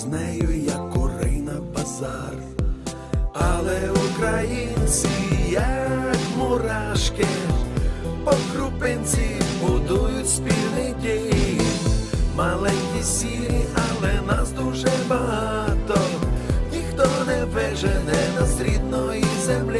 із нею, як корий на базар. Але українці, як мурашки, по крупинці будують спільний дім. Маленькі сірі, але нас дуже багато. Ніхто не вижене нас рідної землі.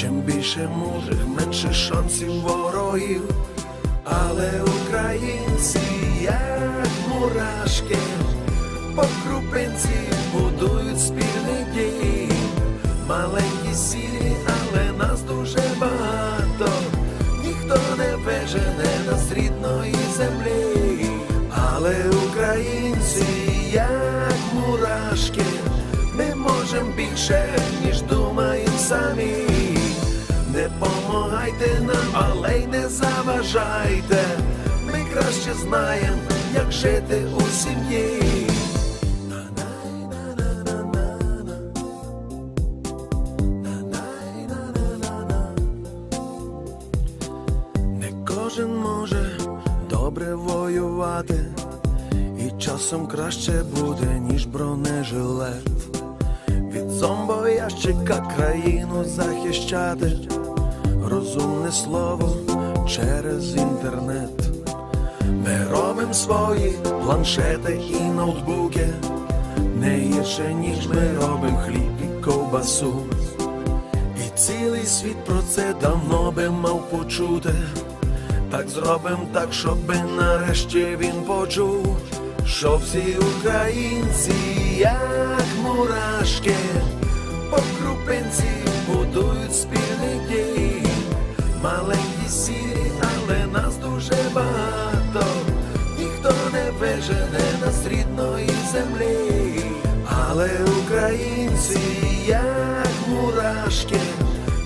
Чим більше мудрих, менше шансів ворогів. Але українці, як мурашки, по крупинці будують спільний дім. Маленькі сірі, але нас дуже багато. Ніхто не вижене нас з рідної землі. Але українці, як мурашки, ми можемо більше, ніж думаємо самі. Помагайте нам, але й не заважайте. Ми краще знаємо, як жити у сім'ї. Не кожен може добре воювати, і часом краще буде, ніж бронежилет. Від зомбоящика країну захищати, розумне слово через інтернет. Ми робимо свої планшети і ноутбуки, не гірше, ніж ми робимо хліб і ковбасу. І цілий світ про це давно би мав почути. Так зробим так, щоби нарешті він почув, що всі українці, як мурашки, по крупинці будують спільний нас з рідної землі. Але українці, як мурашки,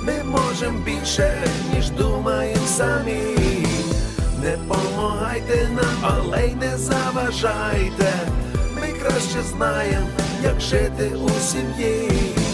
ми можемо більше, ніж думаємо самі. Не помагайте нам, але й не заважайте. Ми краще знаємо, як жити у сім'ї.